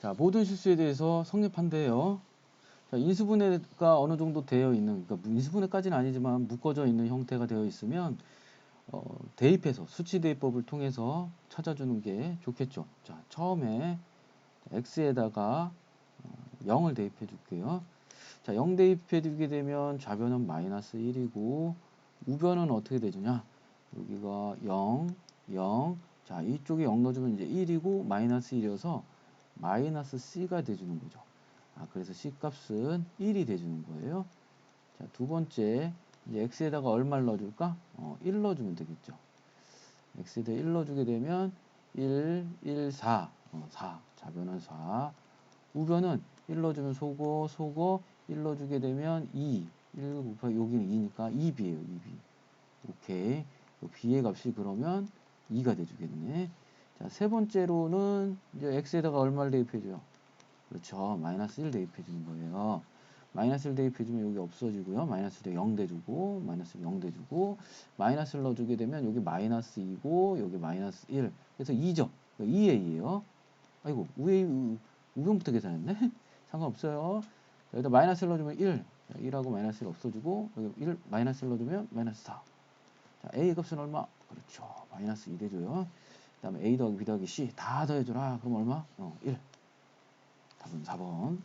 자, 모든 실수에 대해서 성립한대요. 자, 인수분해가 어느 정도 되어 있는, 그러니까 인수분해까지는 아니지만 묶어져 있는 형태가 되어 있으면 어, 대입해서 수치 대입법을 통해서 찾아주는 게 좋겠죠. 자, 처음에 x에다가 어, 0을 대입해 줄게요. 자, 0 대입해 주게 되면 좌변은 마이너스 1이고 우변은 어떻게 되주냐? 여기가 0, 0. 자, 이쪽에 0 넣어주면 이제 1이고 마이너스 1이어서 마이너스 c가 돼주는 거죠. 아, 그래서 c 값은 1이 돼주는 거예요. 자, 두 번째, 이제 x에다가 얼마를 넣어줄까? 어, 1 넣어주면 되겠죠. x에다 1 넣어주게 되면 1, 1, 4, 어, 4. 좌변은 4. 우변은 1 넣어주면 소고, 소고, 1 넣어주게 되면 2. 1 곱하기 여기는 2니까 2b예요, 2b. 오케이. 요 b의 값이 그러면 2가 돼주겠네. 자, 세 번째로는 이제 x에다가 얼마를 대입해줘요? 그렇죠. 마이너스 1 대입해주는 거예요. 마이너스 1 대입해주면 여기 없어지고요. 마이너스 1에 0 대주고, 마이너스 0 대주고, 마이너스를 넣어주게 되면 여기 마이너스 2고, 여기 마이너스 1. 그래서 2죠. 2a예요. 아이고, 우에, 우, 우변부터 계산했네? 상관없어요. 여기다 마이너스를 넣어주면 1. 1하고 마이너스 1 없어지고, 여기 1, 마이너스를 넣어주면 마이너스 4. 자, a 값은 얼마? 그렇죠. 마이너스 2 대줘요. 그 다음에 a 더하기 b 더하기 c 다 더해줘라. 그럼 얼마? 어, 1. 답은 4번.